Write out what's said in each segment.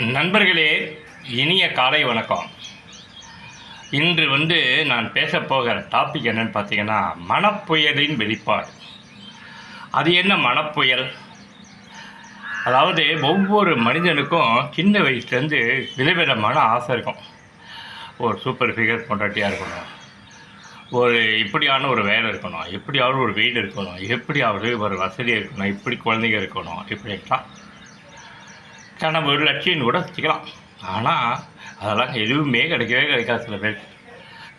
நண்பர்களே இனிய காலை வணக்கம். இன்று வந்து நான் பேச போகிற டாபிக் என்னன்னு பார்த்தீங்கன்னா மனப்புயலின் வெளிப்பாடு. அது என்ன மனப்புயல்? அதாவது ஒவ்வொரு மனிதனுக்கும் சின்ன வயசுலேருந்து விதவிதமான ஆசை இருக்கும். ஒரு சூப்பர் ஃபிகர் பொண்டாட்டியாக இருக்கணும். ஒரு இப்படியான ஒரு வேலை இருக்கணும். எப்படியாவது ஒரு வீடு இருக்கணும். எப்படியாவது ஒரு வசதி இருக்கணும். இப்படி குழந்தைங்க இருக்கணும். இப்படிலாம் கனவு லட்சியம் கூட வச்சுக்கலாம். ஆனால் அதெல்லாம் எதுவுமே கிடைக்கவே கிடைக்காது சில பேருக்கு.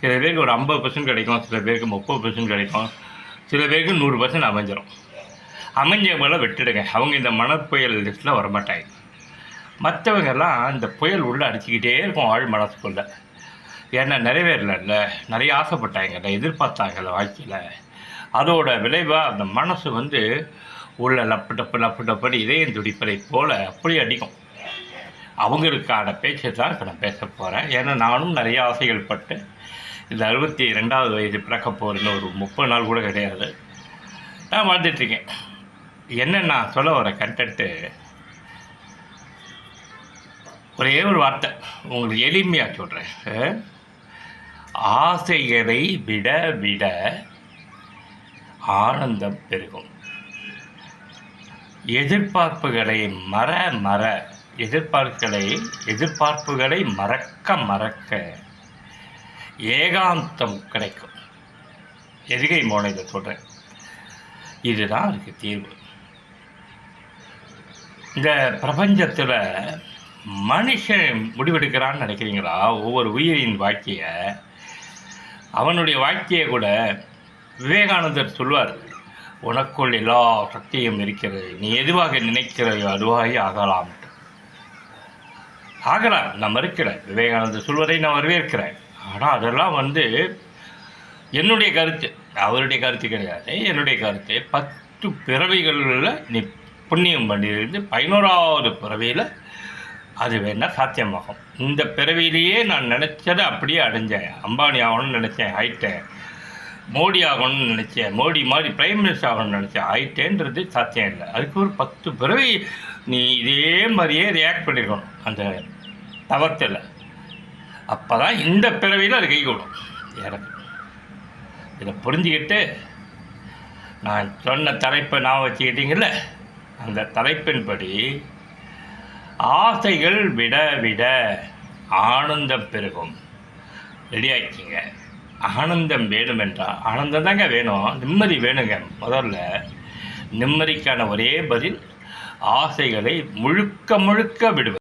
சில பேருக்கு ஒரு ஐம்பது பர்சன்ட் கிடைக்கும் சில பேருக்கு முப்பது பர்சன்ட் கிடைக்கும் சில பேருக்கு நூறு பர்சன்ட் அமைஞ்சிடும் அமைஞ்சவங்கள விட்டுடுங்க. அவங்க இந்த மணற்புயல் லிஸ்ட்டில் வரமாட்டாங்க. மற்றவங்கெல்லாம் இந்த புயல் உள்ளே அடிச்சுக்கிட்டே இருக்கும் ஆள் மனசுக்குள்ளே. ஏன்னா நிறைவேறல நிறைய ஆசைப்பட்டாங்கல்ல எதிர்பார்த்தாங்கல்ல வாழ்க்கையில். அதோட விளைவாக அந்த மனசு வந்து உள்ள லப்பு டப்பு லப்பு டப்புன்னு இதயம் துடிப்பதை போல் அப்படி அடிக்கும். அவங்களுக்கான பேச்சை தான் இப்போ நான் பேச போகிறேன் ஏன்னா நானும் நிறைய ஆசைகள் பட்டு இந்த அறுபத்தி ரெண்டாவது வயது பிறக்க போகிறேன்னு ஒரு முப்பது நாள் கூட கிடையாது. நான் வாழ்ந்துட்டுருக்கேன். என்ன நான் சொல்ல வர கண்டென்ட்டு ஒரே ஒரு வார்த்தை. உங்களுக்கு எளிமையாக சொல்கிறேன் ஆசைகளை விட விட ஆனந்தம் பெருகும். எதிர்பார்ப்புகளை மற மற. எதிர்பார்ப்புகளை எதிர்பார்ப்புகளை மறக்க மறக்க. ஏகாந்தம் கிடைக்கும். எதுகை மோனை இதை சொல்கிறேன் இதுதான் அதுக்கு தீர்வு. இந்த பிரபஞ்சத்தில் மனுஷன் முடிவெடுக்கிறான்னு நினைக்கிறீங்களா? ஒவ்வொரு உயிரின் வாழ்க்கையை. அவனுடைய வாழ்க்கையை கூட விவேகானந்தர் சொல்வார் உனக்குள் எல்லா சக்தியும் இருக்கிறது. நீ எதுவாக நினைக்கிறாயோ அதுவாகி ஆகலாம். ஆகலாம். நான் மறுக்கிறேன். விவேகானந்தர் சொல்வதை நான் வரவேற்கிறேன். ஆனால் அதெல்லாம் வந்து என்னுடைய கருத்து. அவருடைய கருத்து கிடையாது. என்னுடைய கருத்து பத்து பிறவிகளில் நீ புண்ணியம் பண்ணியிருந்து பதினோராவது பிறவியில் அது வேணால் சாத்தியமாகும். இந்த பிறவியிலேயே நான் நினச்சதை அப்படியே அடைஞ்சேன். அம்பானி ஆகணும்னு நினச்சேன். ஆயிட்டேன். மோடி ஆகணும்னு நினச்சேன். மோடி மாதிரி பிரைம் மினிஸ்டர் ஆகணும்னு நினச்சேன். ஆயிட்டேன்றது சாத்தியம் இல்லை. அதுக்கு ஒரு பத்து பிறவி நீ இதே மாதிரியே ரியாக்ட் பண்ணியிருக்கணும் அந்த தவத்தில். அப்போ தான் இந்த பிறவியில் அது கைகூடும். எனக்கு இதை புரிஞ்சுக்கிட்டு நான் சொன்ன தலைப்பை நான் வச்சுக்கிட்டீங்கள அந்த தலைப்பின்படி ஆசைகள் விட விட ஆனந்தம் பெருகும். ரெடி ஆயிடுச்சிங்க ஆனந்தம் வேணும் என்றால் ஆனந்தம் தாங்க வேணும். நிம்மதி வேணுங்க. முதல்ல நிம்மதிக்கான ஒரே பதில் ஆசைகளை முழுக்க முழுக்க விடுவது.